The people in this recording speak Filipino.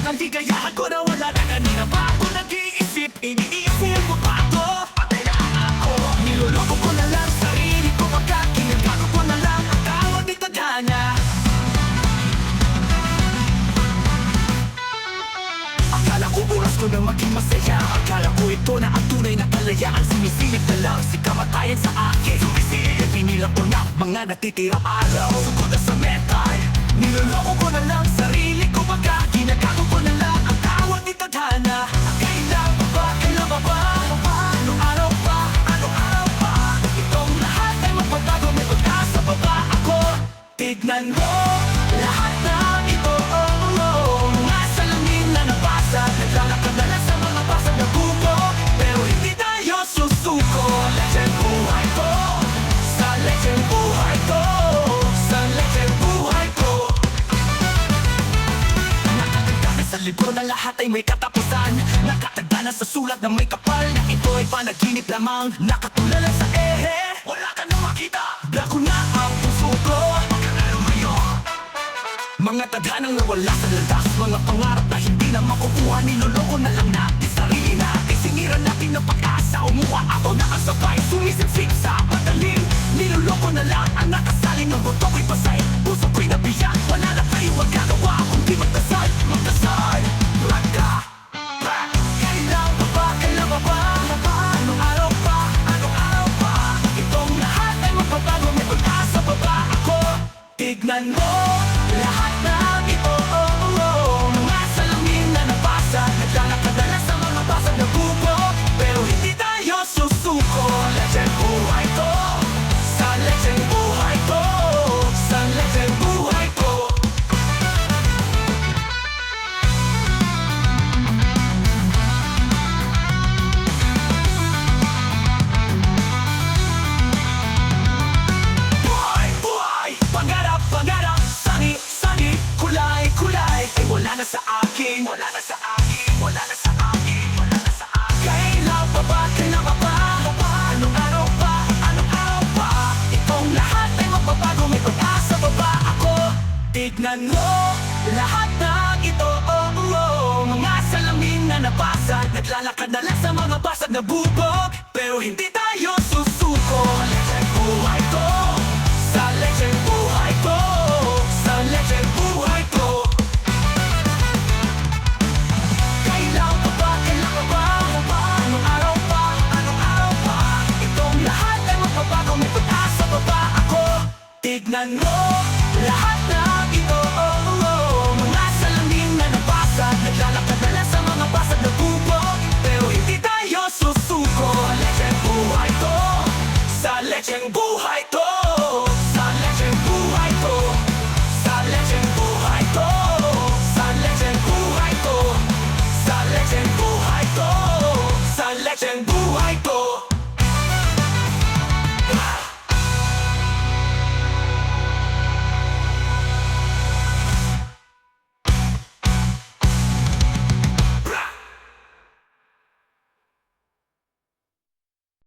kaligayahan ko na wala na kanina pa ako nag-iisip Iniisip mo pa ako Patay na ako Niloloko ko na lang sarili ko Baka kinagago ko na lang Ang tawag ni tadhana Akala ko ko na maging masaya Akala ko ito na ang tunay na kalayaan. Sumisilip na lang si kamatayan sa akin. Sumisilip, pinilang ko na mga natitira araw. Sugod na sa metal Tignan mo lahat oh, oh, Mga salamin na nabasa Naglalakad na lang sa mga basag na buko Pero hindi tayo susuko. Legend buhay ko Sa legend buhay ko Sa legend buhay ko. Na sa libro na lahat ay may katapusan. Nakatagda na sa sulat na may kapal Na ito ay panaginip lamang. Nakatulala sa tadhanang nawala sa landas Mga pangarap na hindi na makukuha Niloloko na lang natin sarili natin Siniran natin ng pag-asa Umuha ako na ang sabay Sumisipsip sa padaling Tignan mo, lahat ng ito oh, oh, oh. Mga salamin na nabasa Naglalakad na lang sa mga basag na bubog. Pero hindi tayo susuko. Legend buhay ko Sa legend buhay ko Sa legend buhay ko. Kailan pa ba, kailan pa ba Anong araw pa, anong araw pa? Itong lahat ay magbabago May pag-asa pa ba ako? Tignan mo, lahat nabuko Pero hindi Lecheng buhay Sa lecheng buhay to.